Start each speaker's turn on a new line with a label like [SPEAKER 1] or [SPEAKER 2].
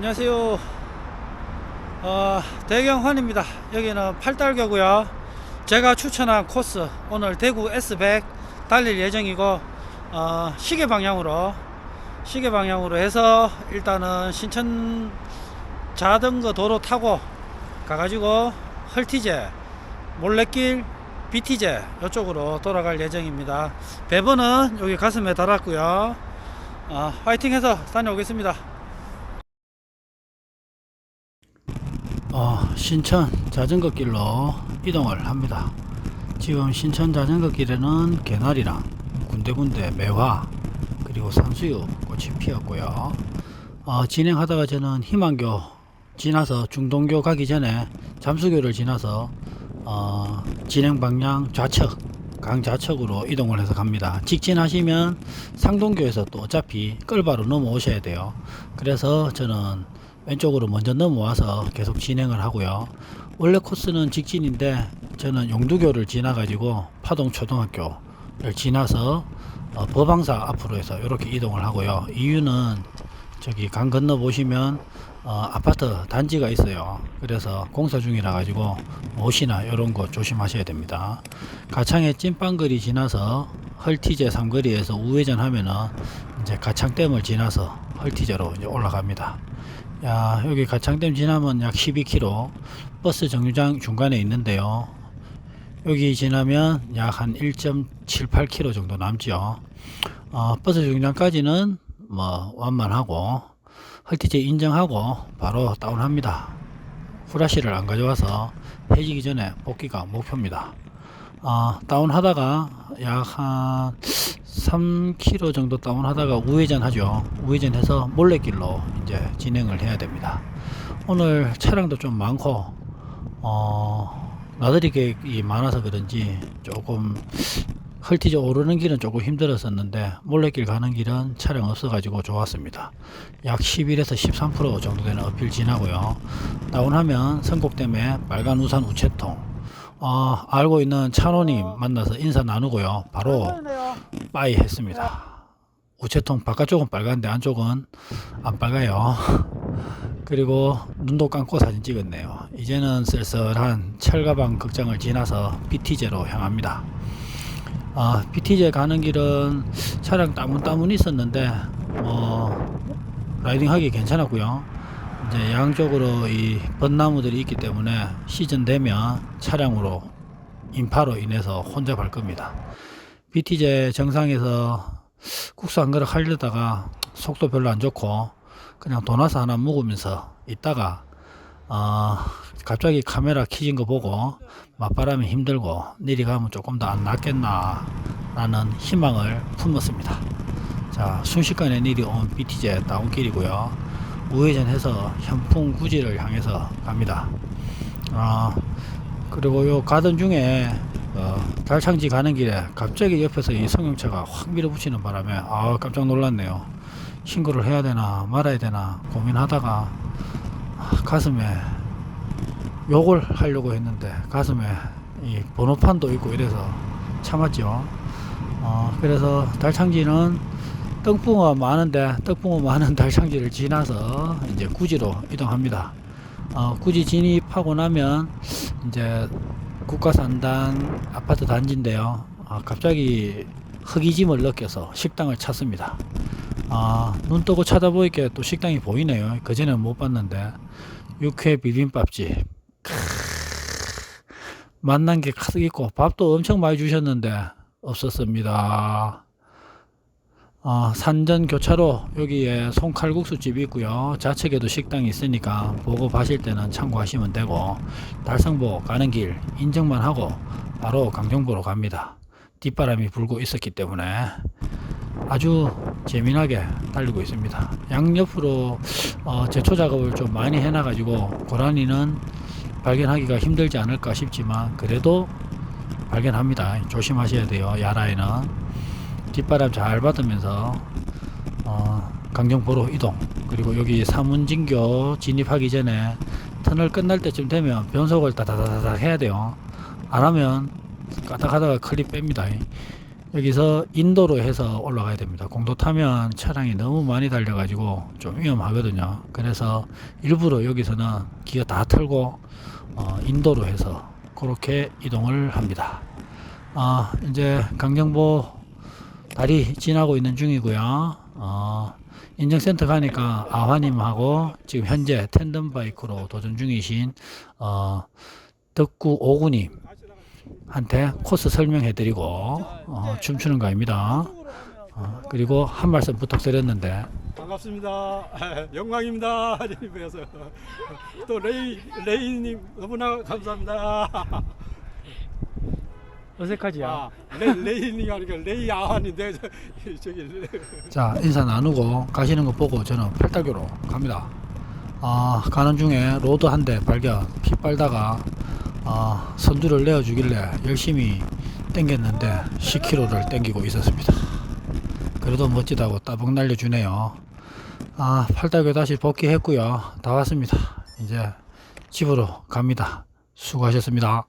[SPEAKER 1] 안녕하세요. 어, 대경환입니다. 여기는 팔달교고요. 제가 추천한 코스 오늘 대구 S100 달릴 예정이고 어, 시계 방향으로 시계 방향으로 해서 일단은 신천 자전거 도로 타고 가가지고 헐티제 몰래길 BT제 이쪽으로 돌아갈 예정입니다. 배번은 여기 가슴에 달았고요. 어, 화이팅해서 다녀오겠습니다. 어, 신천 자전거 길로 이동을 합니다. 지금 신천 자전거 길에는 개나리랑 군데군데 매화 그리고 산수유 꽃이 피었고요. 어, 진행하다가 저는 희망교 지나서 중동교 가기 전에 잠수교를 지나서 어, 진행 방향 좌측 강 좌측으로 이동을 해서 갑니다. 직진하시면 상동교에서 또 어차피 끌바로 넘어오셔야 돼요. 그래서 저는 왼쪽으로 먼저 넘어와서 계속 진행을 하고요. 원래 코스는 직진인데 저는 용두교를 지나가지고 파동초등학교를 지나서 어, 법왕사 앞으로 해서 이렇게 이동을 하고요. 이유는 저기 강 건너 보시면 어, 아파트 단지가 있어요. 그래서 공사 중이라 가지고 못이나 이런 거 조심하셔야 됩니다. 가창의 찐빵거리 지나서 헐티제 삼거리에서 우회전 하면은 이제 가창댐을 지나서 헐티제로 이제 올라갑니다. 야, 여기 가창댐 지나면 약 12km 버스 정류장 중간에 있는데요. 여기 지나면 약 한 1.78km 정도 남죠. 어, 버스 정류장까지는 뭐 완만하고 헐티제 인정하고 바로 다운합니다. 후라시를 안 가져와서 해지기 전에 복귀가 목표입니다. 어, 다운하다가 약 한 3km 정도 다운하다가 우회전 하죠. 우회전해서 몰래길로 이제 진행을 해야 됩니다. 오늘 차량도 좀 많고 어, 나들이 계획이 많아서 그런지 조금 헐티제 오르는 길은 조금 힘들었었는데 몰래길 가는 길은 차량 없어가지고 좋았습니다. 약 11에서 13% 정도 되는 어필 지나고요. 다운하면 선곡댐에 빨간 우산 우체통 어, 알고 있는 찬호님 만나서 인사 나누고요. 바로 빠이 했습니다. 우체통 바깥쪽은 빨간데 안쪽은 안 빨가요. 그리고 눈도 감고 사진 찍었네요. 이제는 쓸쓸한 철가방 극장을 지나서 BT제로 향합니다. 아, BT제 가는 길은 차량 따문따문 있었는데 뭐 라이딩하기 괜찮았고요. 이제 양쪽으로 이 벚나무들이 있기 때문에 시즌 되면 차량으로 인파로 인해서 갈 겁니다. BT제 정상에서 국수 한 그릇 하려다가 속도 별로 안 좋고 그냥 도나스 하나 묵으면서 있다가 어, 갑자기 카메라 켜진 거 보고 맞바람이 힘들고 내려가면 조금 더 안 낫겠나 라는 희망을 품었습니다. 자 순식간에 내려온 BT제 다운길이고요. 우회전해서 현풍 구지를 향해서 갑니다. 아 그리고 요 가던 중에 어, 달창지 가는 길에 갑자기 옆에서 이 승용차가 확 밀어붙이는 바람에 아 깜짝 놀랐네요. 신고를 해야 되나 말아야 되나 고민하다가 아, 가슴에 욕을 하려고 했는데 가슴에 이 번호판도 있고 이래서 참았죠. 어, 그래서 달창지는 떡붕어 많은데 떡붕어 많은 달창지를 지나서 이제 구지로 이동합니다. 어, 구지 진입하고 나면 이제 국가산단 아파트 단지인데요. 아, 갑자기 허기짐을 느껴서 식당을 찾습니다. 아, 눈 뜨고 쳐다보니까 또 식당이 보이네요. 그전에는 못 봤는데 육회 비빔밥집. 크으, 만난 게 가득 있고 밥도 엄청 많이 주셨는데 없었습니다. 어, 산전 교차로 여기에 송칼국수 집이 있고요. 좌측에도 식당이 있으니까 보고하실 때는 참고하시면 되고 달성보 가는 길 인정만 하고 바로 강정보로 갑니다. 뒷바람이 불고 있었기 때문에 아주 재미나게 달리고 있습니다. 양옆으로 어, 제초 작업을 좀 많이 해놔 가지고 고라니는 발견하기가 힘들지 않을까 싶지만 그래도 발견합니다. 조심하셔야 돼요. 야라에는. 뒷바람 잘 받으면서 어, 강정보로 이동 그리고 여기 사문진교 진입하기 전에 터널 끝날 때쯤 되면 변속을 다다다다 해야 돼요 안 하면 까딱하다가 클립 뺍니다 여기서 인도로 해서 올라가야 됩니다. 공도 타면 차량이 너무 많이 달려 가지고 좀 위험하거든요. 그래서 일부러 여기서는 기어 다 틀고 어, 인도로 해서 그렇게 이동을 합니다. 아, 이제 강정보 다리 지나고 있는 중이고요. 어, 인증센터 가니까 아화님하고 지금 현재 텐덤 바이크로 도전 중이신 어, 덕구 오구님 한테 코스 설명해드리고 어, 춤추는 거 아닙니다. 어, 그리고 한 말씀 부탁드렸는데
[SPEAKER 2] 반갑습니다. 영광입니다. 또 레이 레이님 너무나 감사합니다.
[SPEAKER 1] 어색하지요?
[SPEAKER 2] 아, 레, 레이님 하니까 레이 아한인데 저, 저기 레-
[SPEAKER 1] 자 인사 나누고 가시는 거 보고 저는 팔달교로 갑니다. 아 가는 중에 로드 한 대 발견 피 빨다가 아 선두를 내어주길래 열심히 땡겼는데 10km를 땡기고 있었습니다. 그래도 멋지다고 따봉 날려주네요. 아 팔달교 다시 복귀했고요. 다 왔습니다. 이제 집으로 갑니다. 수고하셨습니다.